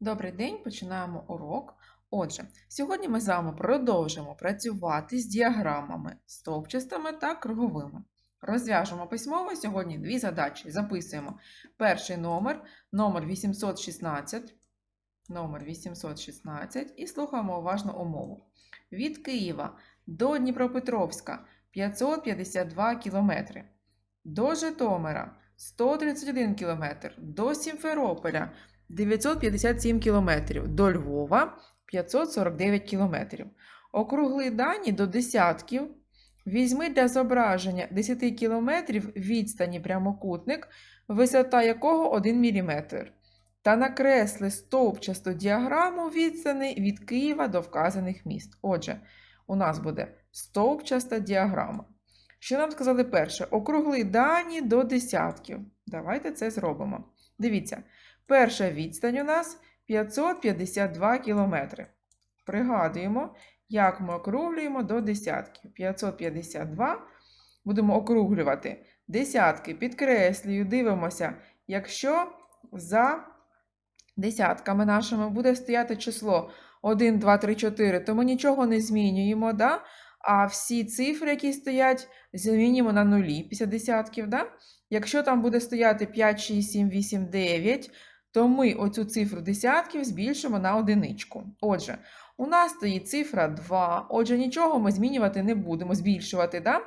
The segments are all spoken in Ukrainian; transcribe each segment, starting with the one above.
Добрий день, починаємо урок. Отже, сьогодні ми з вами продовжимо працювати з діаграмами стовпчастими та круговими. Розв'яжемо письмово сьогодні дві задачі. Записуємо перший номер, номер 816, номер 816 і слухаємо уважно умову. Від Києва до Дніпропетровська 552 кілометри, до Житомира 131 кілометр, до Сімферополя 957 км, до Львова 549 км. Округли дані до десятків. Візьми для зображення 10 км відстані прямокутник, висота якого 1 мм. Та накресли стовпчасту діаграму відстані від Києва до вказаних міст. Отже, у нас буде стовпчаста діаграма. Що нам сказали перше? Округли дані до десятків. Давайте це зробимо. Дивіться. Перша відстань у нас 552 кілометри. Пригадуємо, як ми округлюємо до десятків. 552 будемо округлювати. Десятки підкреслюю, дивимося, якщо за десятками нашими буде стояти число 1, 2, 3, 4, то ми нічого не змінюємо, да? а всі цифри, які стоять, змінюємо на нулі після десятків. Да? Якщо там буде стояти 5, 6, 7, 8, 9, то ми оцю цифру десятків збільшимо на одиничку. Отже, у нас стоїть цифра 2, отже, нічого ми змінювати не будемо, збільшувати. Да?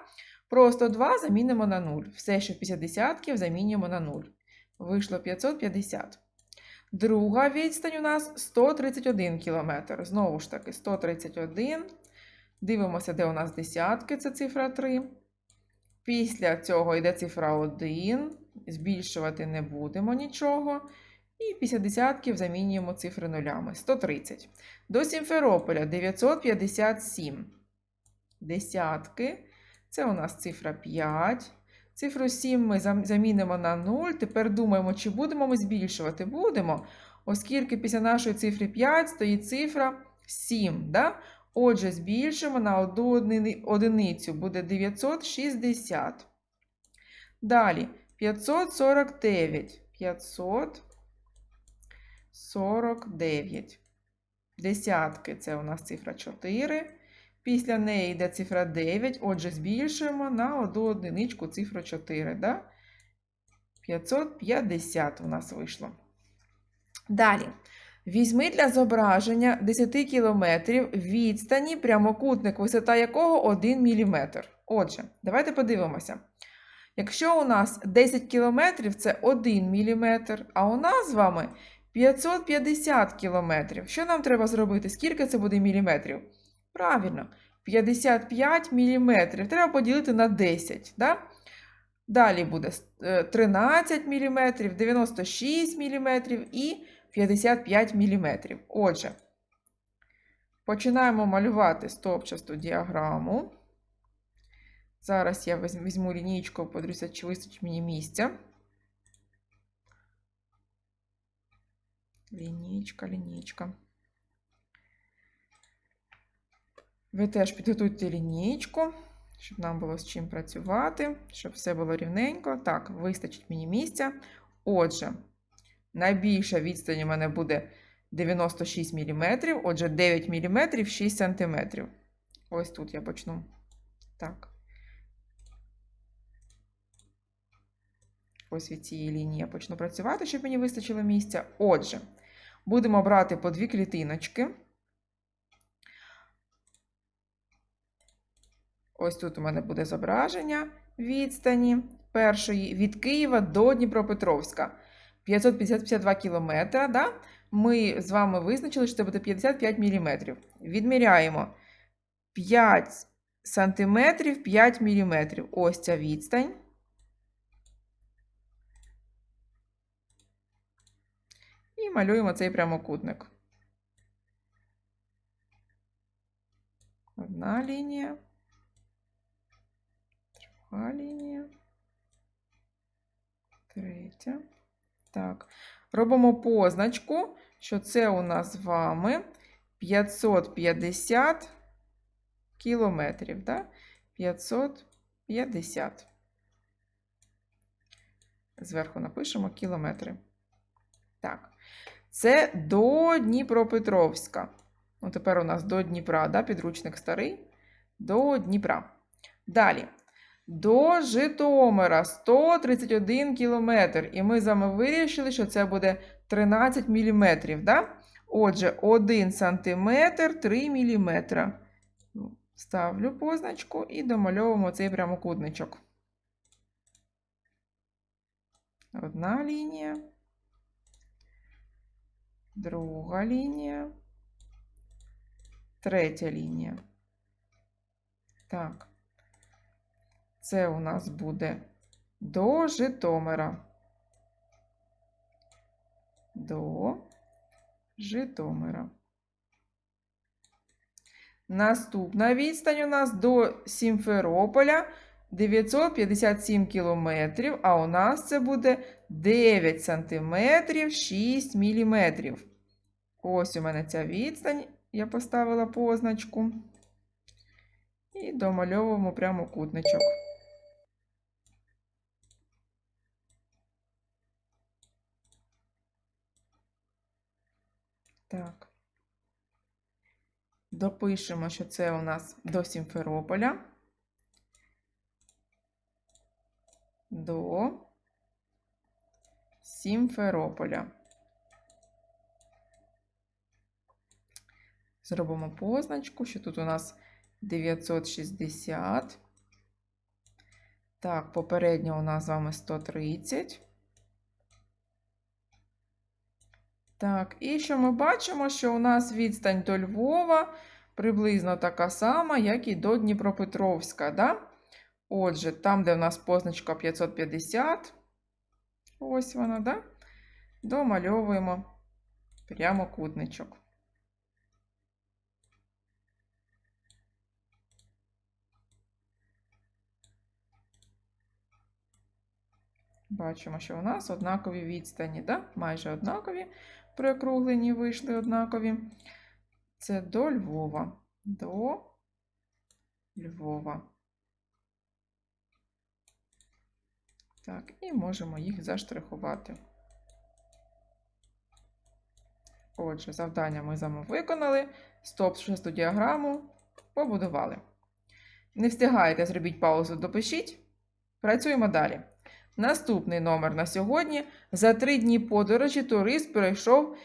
Просто 2 замінимо на 0. Все, що після десятків, замінюємо на 0. Вийшло 550. Друга відстань у нас 131 км. Знову ж таки, 131. Дивимося, де у нас десятки, це цифра 3. Після цього йде цифра 1. Збільшувати не будемо нічого. І після десятків замінюємо цифри нулями. 130. До Сімферополя 957. Десятки. Це у нас цифра 5. Цифру 7 ми замінимо на 0. Тепер думаємо, чи будемо ми збільшувати? Будемо, оскільки після нашої цифри 5 стоїть цифра 7. Да? Отже, збільшимо на одну одиницю. Буде 960. Далі 549. 500. 49. Десятки це у нас цифра 4. Після неї йде цифра 9. Отже, збільшуємо на одну одиничку цифру 4. Да? 550 у нас вийшло. Далі. Візьми для зображення 10 км відстані прямокутник, висота якого 1 мм. Отже, давайте подивимося. Якщо у нас 10 км це 1 мм, а у нас з вами 550 кілометрів. Що нам треба зробити? Скільки це буде міліметрів? Правильно, 55 міліметрів. Треба поділити на 10. Да? Далі буде 13 мм, 96 мм і 55 мм. Отже, починаємо малювати стовпчасту діаграму. Зараз я візьму лінійку, подивлюся, чи вистачить мені місця. Лінійка, лінійка. Ви теж підготуйте лінійку, щоб нам було з чим працювати, щоб все було рівненько. Так, вистачить мені місця. Отже, найбільша відстань у мене буде 96 мм, отже, 9 мм 6 см. Ось тут я почну. Так. Ось від цієї лінії я почну працювати, щоб мені вистачило місця. Отже, будемо брати по дві клітиночки. Ось тут у мене буде зображення відстані першої від Києва до Дніпропетровська. 552 кілометра. Да? Ми з вами визначили, що це буде 55 мм. Відміряємо 5 сантиметрів 5 мм. Ось ця відстань. І малюємо цей прямокутник. Одна лінія, друга лінія, третя. Так, робимо позначку, що це у нас з вами 550 кілометрів. Да? 550. Зверху напишемо кілометри. Так. Це до Дніпропетровська. Ну, тепер у нас до Дніпра, да? підручник старий. До Дніпра. Далі. До Житомира 131 кілометр. І ми з вами вирішили, що це буде 13 міліметрів. Да? Отже, 1 сантиметр 3 міліметра. Ставлю позначку і домальовуємо цей прямокутничок. Одна лінія. Друга лінія. Третя лінія. Так. Це у нас буде до Житомира. До Житомира. Наступна відстань у нас до Сімферополя 957 кілометрів, а у нас це буде 9 сантиметрів 6 міліметрів. Ось у мене ця відстань, я поставила позначку. І домальовуємо прямокутничок. Так. Допишемо, що це у нас до Сімферополя. До Сімферополя. Зробимо позначку, що тут у нас 960. Так, попередньо у нас з вами 130. Так, і що ми бачимо, що у нас відстань до Львова приблизно така сама, як і до Дніпропетровська. Да? Отже, там, де у нас позначка 550, ось вона, да? домальовуємо прямокутничок. Бачимо, що у нас однакові відстані, да? майже однакові, при округленні вийшли однакові. Це до Львова. До Львова. Так, і можемо їх заштрихувати. Отже, завдання ми з вами виконали. Стоп шесту діаграму побудували. Не встигаєте, зробіть паузу, допишіть. Працюємо далі. Наступний номер на сьогодні. За три дні подорожі турист пройшов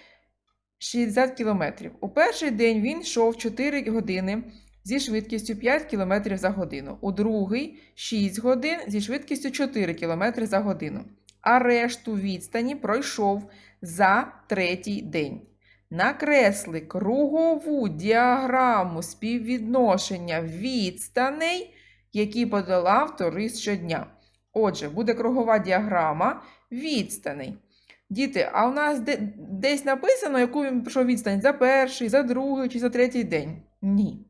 60 кілометрів. У перший день він йшов 4 години зі швидкістю 5 км за годину. У другий 6 годин зі швидкістю 4 км за годину. А решту відстані пройшов за третій день. Накресли кругову діаграму співвідношення відстаней, які подолав турист щодня. Отже, буде кругова діаграма відстаней. Діти, а у нас де, десь написано, яку він пройшов відстань за перший, за другий чи за третій день? Ні.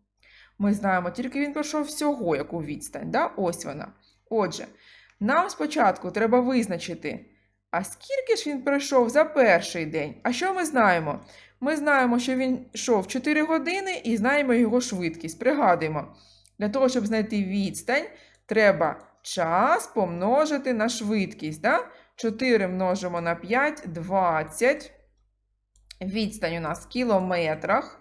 Ми знаємо, тільки він пройшов всього яку відстань. Да? Ось вона. Отже, нам спочатку треба визначити, а скільки ж він пройшов за перший день? А що ми знаємо? Ми знаємо, що він йшов 4 години і знаємо його швидкість. Пригадуємо, для того, щоб знайти відстань, треба час помножити на швидкість. Да? 4 множимо на 5 20. Відстань у нас в кілометрах.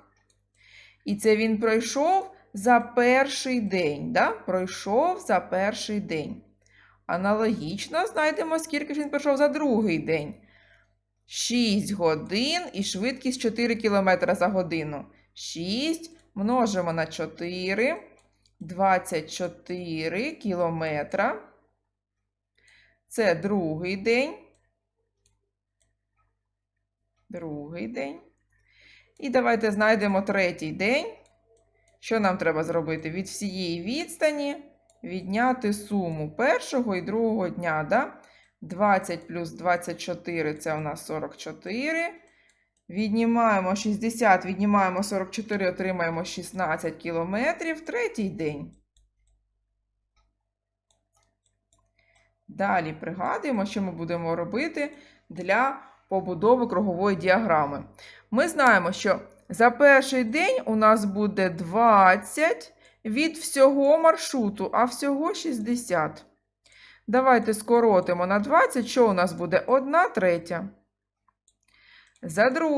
І це він пройшов за перший день. Да? Пройшов за перший день. Аналогічно знайдемо, скільки ж він пройшов за другий день. 6 годин і швидкість 4 км за годину. 6 множимо на 4. 24 кілометра. Це другий день. Другий день. І давайте знайдемо третій день. Що нам треба зробити? Від всієї відстані відняти суму першого і другого дня. Да? 20 плюс 24 це у нас 44. Віднімаємо 60, віднімаємо 44, отримаємо 16 кілометрів. Третій день. Далі пригадуємо, що ми будемо робити для побудови кругової діаграми. Ми знаємо, що за перший день у нас буде 20 від всього маршруту, а всього 60. Давайте скоротимо на 20, що у нас буде 1 третя. За другу